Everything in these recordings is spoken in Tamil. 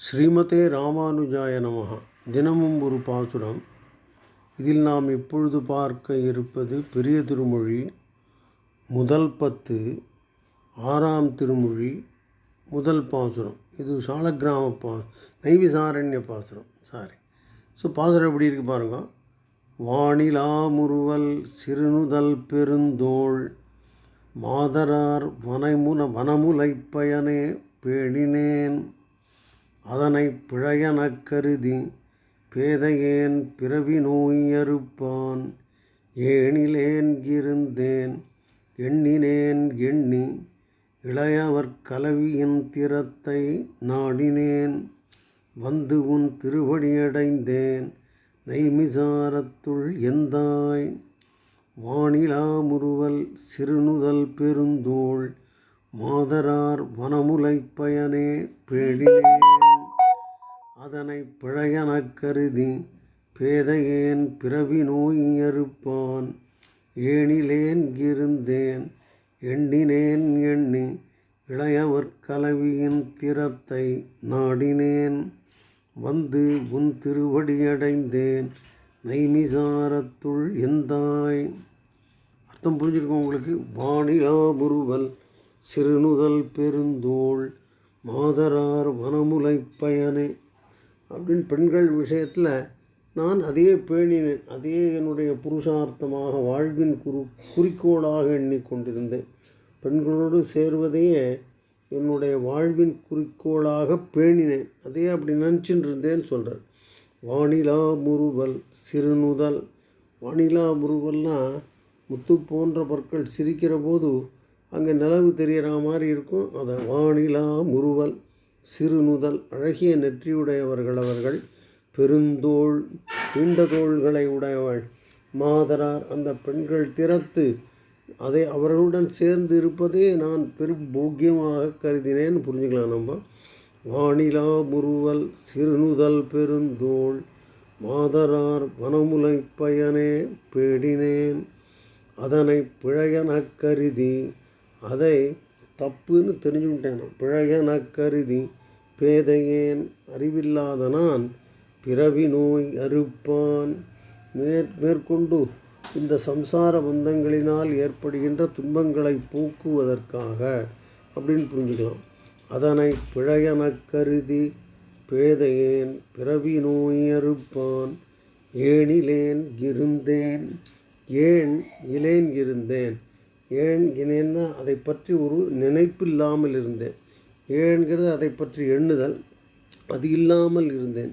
ஸ்ரீமதே ராமானுஜாய நமகா தினமும் ஒரு பாசுரம். இதில் நாம் இப்பொழுது பார்க்க இருப்பது பெரிய திருமொழி முதல் பத்து ஆறாம் திருமொழி முதல் பாசுரம். இது சாலக்கிராம பா நைவிசாரண்ய பாசுரம். சாரி ஸோ பாசுரம் எப்படி இருக்கு பாருங்க. வானிலா முறுவல் சிறுநுதல் பெருந்தோள் மாதரார் வனைமுன வனமுலைப் பயனே பேணினேன். அதனை பிழையனக் கருதி பேதையேன் பிறவி நோயறுப்பான் ஏணிலேன் இருந்தேன் எண்ணினேன் எண்ணி இளையவர் கலவியின் திறத்தை நாடினேன். வந்து உன் திருவடியடைந்தேன் நெய்மிசாரத்துள் எந்தாய்? வானிலா முறுவல் சிறுநுதல் பெருந்தோள் மாதரார் வனமுலைப் பயனே பேடினேன் அதனை பிழையனக் கருதி பேதையேன் பிறவி நோயறுப்பான் ஏணிலேன் இருந்தேன் எண்ணினேன் எண்ணி இளையவர் கலவியின் திறத்தை நாடினேன். வந்து உன் திருவடியடைந்தேன் நைமிசாரத்துள் எந்தாய். அர்த்தம் புரிஞ்சிருக்கும் உங்களுக்கு? வானிலா முறுவல் சிறுநுதல் பெருந்தோள் மாதரார் வனமுலைப் பயனே. அப்படின்னு பெண்கள் விஷயத்தில் நான் அதே பேணினேன். அதே என்னுடைய புருஷார்த்தமாக வாழ்வின் குரு குறிக்கோளாக எண்ணிக்கொண்டிருந்தேன் பெண்களோடு சேர்வதையே என்னுடைய வாழ்வின் குறிக்கோளாக பேணினேன். அதே அப்படி நினச்சின்னு இருந்தேன்னு சொல்கிறார் வானிலா முறுவல் சிறுநுதல். வானிலா முறுவல்னால் முத்து போன்ற பற்கள் சிரிக்கிற போது அங்கே நிலவு தெரியற மாதிரி இருக்கும். அதை வானிலா முறுவல். சிறுநுதல் அழகிய நெற்றியுடையவர்கள் அவர்கள் பெருந்தோள் நீண்ட தோள்களை உடையவள். மாதரார் அந்த பெண்கள் திறத்து அதை அவர்களுடன் சேர்ந்து இருப்பதே நான் பெரும் போக்கியமாக கருதினேன்னு புரிஞ்சுக்கலாம் நம்ம? வானிலா முருவல் சிறுநுதல் பெருந்தோள். மாதரார் வனமுலை பயனே பேடினேன் அதனை பிழையன கருதி அதை தப்புன்னு தெரிஞ்சுக்கிட்டேன்? நான் பிழையனக் கருதி பேதையேன் அறிவில்லாத நான் பிறவி நோய் அறுப்பான். மேற் மேற்கொண்டு இந்த சம்சார பந்தங்களினால் ஏற்படுகின்ற துன்பங்களை போக்குவதற்காக அப்படின்னு புரிஞ்சுக்கலாம். அதனை பிழையனக் கருதி பேதையேன் பிறவி நோய் அறுப்பான். ஏனிலேன் இருந்தேன்? ஏன் இலேன் இருந்தேன்? ஏன் இனேன்னா அதை பற்றி ஒரு நினைப்பில்லாமல் இருந்தேன். ஏன்கிறது அதை பற்றி எண்ணுதல் அது இல்லாமல் இருந்தேன்.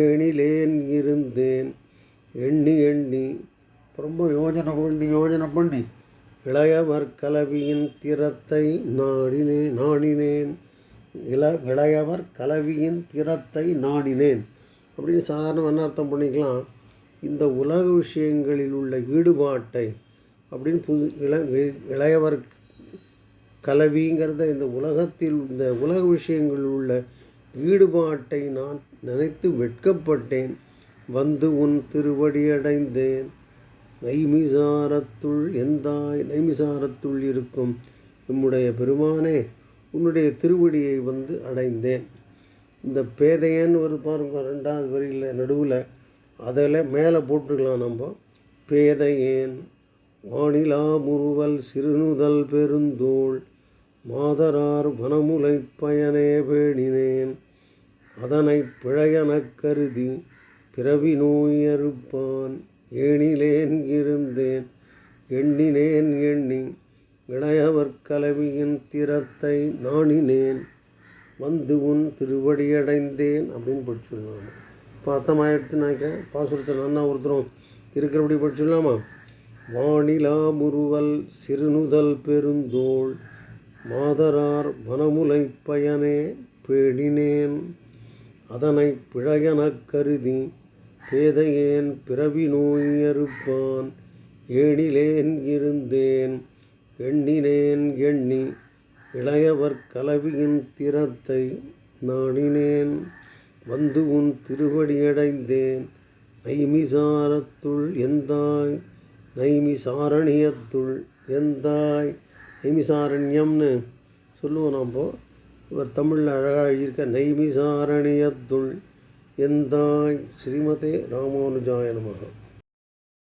ஏனிலேன் இருந்தேன். எண்ணி எண்ணி. ரொம்ப யோஜனை பண்ணி யோஜனை பண்ணி. இளையவர் கலவியின் திறத்தை நாடினேன் நாடினேன் இள இளையவர் கலவியின் திறத்தை நாடினேன் அப்படின்னு சாதாரண அர்த்தம் பண்ணிக்கலாம். இந்த உலக விஷயங்களில் உள்ள ஈடுபாட்டை அப்படின்னு புது இள இளையவர் கலவிங்கிறத இந்த உலகத்தில் இந்த உலக விஷயங்களில் உள்ள ஈடுபாட்டை நான் நினைத்து வெட்கப்பட்டேன். வந்து உன் திருவடியடைந்தேன் நைமிசாரத்துள் எந்தாய் நைமிசாரத்துள் இருக்கும். நம்முடைய பெருமானே உன்னுடைய திருவடியை வந்து அடைந்தேன். இந்த பேதையன்னு ஒரு பாருங்க ரெண்டாவது வரியில் நடுவில் அதில் மேலே போட்டுக்கலாம் நம்ம. பேதையேன். வானிலா முறுவல் சிறுநுதல் பெருந்தோள் மாதரார் வனமுலைப் பயனே பேணினேன் அதனை பிழையனக் கருதி பிறவி நோயறுப்பான் ஏனிலேன் ஏணிலேன் இருந்தேன் எண்ணினேன் எண்ணி இளையவர் கலவியின் திறத்தை நாணினேன் வந்து உன் திருவடியடைந்தேன் அப்படின்னு படிச்சுடலாம் இப்போ அர்த்தமாயிடுத்து நினைக்கிறேன். பாசுரத்தை நன்னா ஒருத்தரும் இருக்கிறபடி படிச்சுடலாமா? வானிலாமுறுவல் சிறுநுதல் பெருந்தோள் மாதரார் வனமுலை பயனே பேணினேன். அதனை பிழையனக் கருதி பேதையேன் பிறவி நோய் அறுப்பான் ஏணிலேன் இருந்தேன் எண்ணினேன் எண்ணி இளையவர் கலவியின் திறத்தை நாடினேன் வந்து உன் திருவடியடைந்தேன் ஐமிசாரத்துள் எந்தாய் நைமிசாரணியத்துள் எந்தாய்? நைமிசாரண்யம்னு சொல்லுவோம் நாம் இவர் தமிழில் அழகாக எழுதியிருக்க நைமிசாரணியத்துள் எந்தாய்? ஸ்ரீமதே ராமானுஜாய நமக.